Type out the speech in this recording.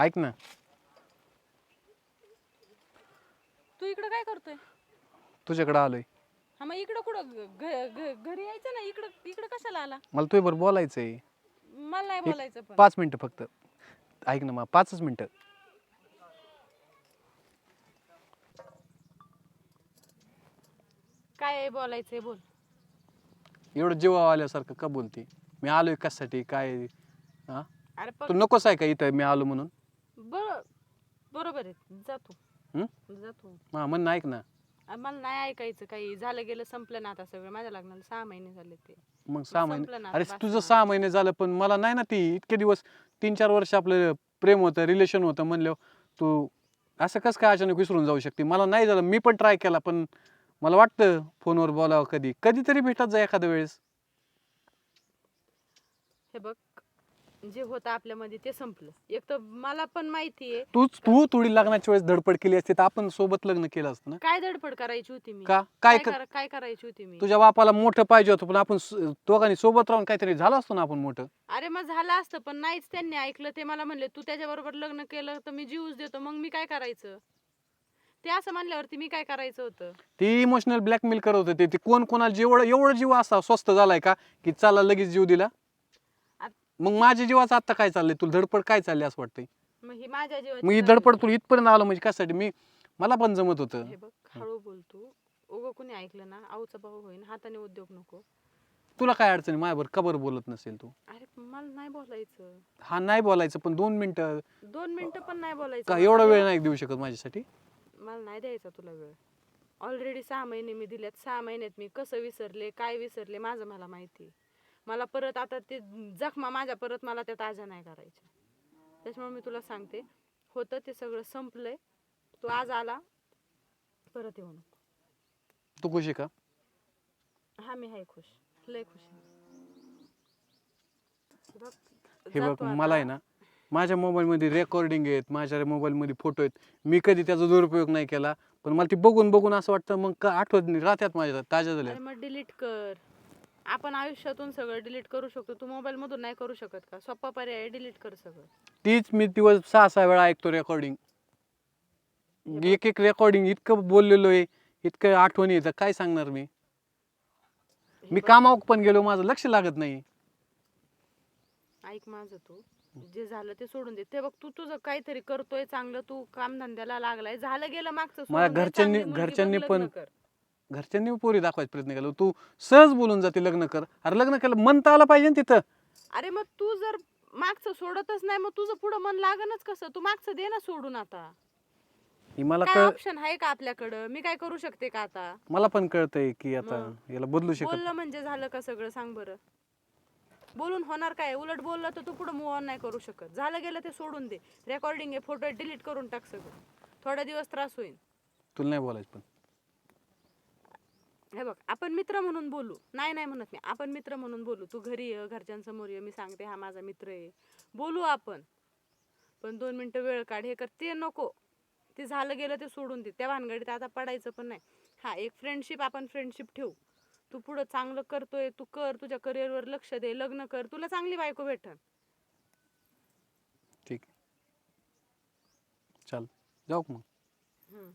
ऐक ना. तू इकडं काय करतोय? तुझ्याकडे आलोय. हा मग इकडं कुठं? घ- घ- घ- घरी यायचं ना? इकडं इकडं कशाला आला? मला तुझ्याबरोबर बोलायचंय. मला नाही बोलायचं पण. पाच मिनिटं फक्त. ऐक ना मग पाचच मिनिटं. काय बोलायचंय बोल. एवढं जीवा आल्यासारखं का बोलती? मी आलोय कशासाठी? काय? हा? अरे तू पण नकोच आहे का इथं? मी आलो म्हणून. बरोबर आहे. जातो? जातो. हा म्हण ऐक ना. मला नाही ऐकायचं काही. झालं गेलं संपलं ना आता सगळं. माझ्या लग्नाला सहा महिने झाले ते. मग सहा महिने अरे तुझं सहा महिने. झालं पण मला नाही ना ती इतके दिवस तीन चार वर्ष आपलं प्रेम होतं रिलेशन होतं म्हणल्यावर तू असं कसं काय अचानक विसरून जाऊ शकते? मला नाही झालं. मी पण ट्राय केला पण मला वाटतं फोनवर बोलावं कधी. कधीतरी भेटत जा एखाद्या वेळेस. हे बघ जे होतं आपल्यामध्ये ते संपलं. एक तर मला पण माहिती आहे तूच तू थोडी लग्नाच्या वेळेस धडपड केली असते तर आपण सोबत लग्न केलं असतं ना? काय धडपड करायची होती मी? का? काय काय कर करा- काय करायची होती मी? तुझ्या बापाला मोठं पाहिजे होतं पण आपण स- दोघांनी सोबत राहून काहीतरी झालं असतं ना आपण मोठं? अरे मग झालं असतं पण नाहीच त्यांनी ऐकलं. ते मला म्हणले तू त्याच्याबरोबर लग्न केलं तर मी जीवच देतो मग मी काय करायचं? ते असं म्हणल्यावरती मी काय करायचं होतं? ती इमोशनल ब्लॅकमेल करत होते ते. कोण कोणाला जेवढं एवढं जीव असा स्वस्त झालाय का की चला लगेच जीव दिला? मग माझ्या जीवाचं आता काय चाललंय? तुला धडपड काय चालली असं वाटतंय? मग ही माझ्या जीवाची मग ही जबाबदारी. धडपड तुला इथपर्यंत आलं म्हणजे कशासाठी? मी मला पण जमत होतं. हे बघ हळू बोलतो उगं कुणी ऐकलं ना? आऊचा भाऊ होईन हाताने उद्योग नको. तुला काय अडचणी माझ्यावर कबर बोलत नसेल तू. अरे मला नाही बोलायचं. हा नाही बोलायचं पण दोन मिनिटं दोन मिनिटं पण नाही बोलायचं. का. एवढा वेळ नाही देऊ शकत माझ्यासाठी? मला नाही द्यायचा तुला वेळ. ऑलरेडी सहा महिने मी दिल्यात. सहा महिन्यात मी कसं विसरले काय विसरले माझं मला माहिती मला परत आता ते जखमा माझ्या परत मला त्या ताज्या नाही करायच्या. त्याच्यामुळे मी तुला सांगते होतं ते सगळं संपलंय. तू आज आला परत येऊ नको. तू खुश आहे का? हा मी आहे खुश. लय खुश आहे. बघ, हे जातो बघ आता. मला आहे ना माझ्या मोबाईलमध्ये रेकॉर्डिंग आहेत माझ्या मोबाईलमध्ये फोटो आहेत. मी कधी त्याचा दुरुपयोग नाही केला पण मला ती बघून बघून असं वाटतं मग का आठवत नाही राहत्यात माझ्या ताज्या झाल्या अरे मग डिलीट कर. आपण आयुष्यातून सगळं डिलीट करू शकतो. तू मोबाईल मधून नाही करू शकत का? सोपा पर्याय डिलीट कर सगळं. तीच मी दिवस सहा सहा वेळा ऐकतो रेकॉर्डिंग एक एक रेकॉर्डिंग इतकं बोललेलो आहे इतकं आठवणी येतं काय सांगणार मी? मी कामावर पण गेलो माझं लक्ष लागत नाही. ऐक माझं तू. जे झालं ते सोडून दे. ते बघ तू तुझं काहीतरी करतोय चांगलं तू कामधंद्याला लागलाय. झालं गेलं मागचं मला सोडून दे, घरच्यांनी- चांगली मुलगी बघ, घरच्यांनी लग्न पण- कर. घरच्यांनी पोरी दाखवायचा प्रयत्न केला. तू सहज बोलून जाते लग्न कर. अरे लग्न केलं म्हणता आलं पाहिजे ना तिथं. अरे मग तू जर मागचं सोडतच नाही मग तुझं पुढं मन लागणच कसं? तू मागचं दे ना सोडून आता. ही मला काय कळ ऑप्शन आहे का आपल्याकडं? मी काय करू शकते का आता? मला पण कळतंय की आता याला बदलू शकत बोललं म्हणजे झालं का सगळं? सांग बरं. बोलून होणार काय? उलट बोललं तर तू पुढे मूव ऑन नाही करू शकत. झालं गेलं ते सोडून दे. रेकॉर्डिंग आहे फोटो डिलीट करून टाक सगळं. थोड्या दिवस त्रास होईल. तुला नाही बोलायचं पण. हे बघ आपण मित्र म्हणून बोलू. नाही नाही म्हणत मी. आपण मित्र म्हणून बोलू. तू घरी ये घरच्यांसमोर ये मी सांगते हा माझा मित्र आहे. बोलू आपण. पण दोन मिनिटं वेळ काढ. हे कर ते नको. ते झालं गेलं ते सोडून दे. त्या भानगडीत आता पडायचं पण नाही. हा एक फ्रेंडशिप आपण फ्रेंडशिप ठेवू. तू पुढं चांगलं करतोय तू कर तुझ्या करिअरवर लक्ष दे लग्न कर. तुला चांगली बायको भेटन. ठीक. आहे चाल. जाऊ मग? हम्म.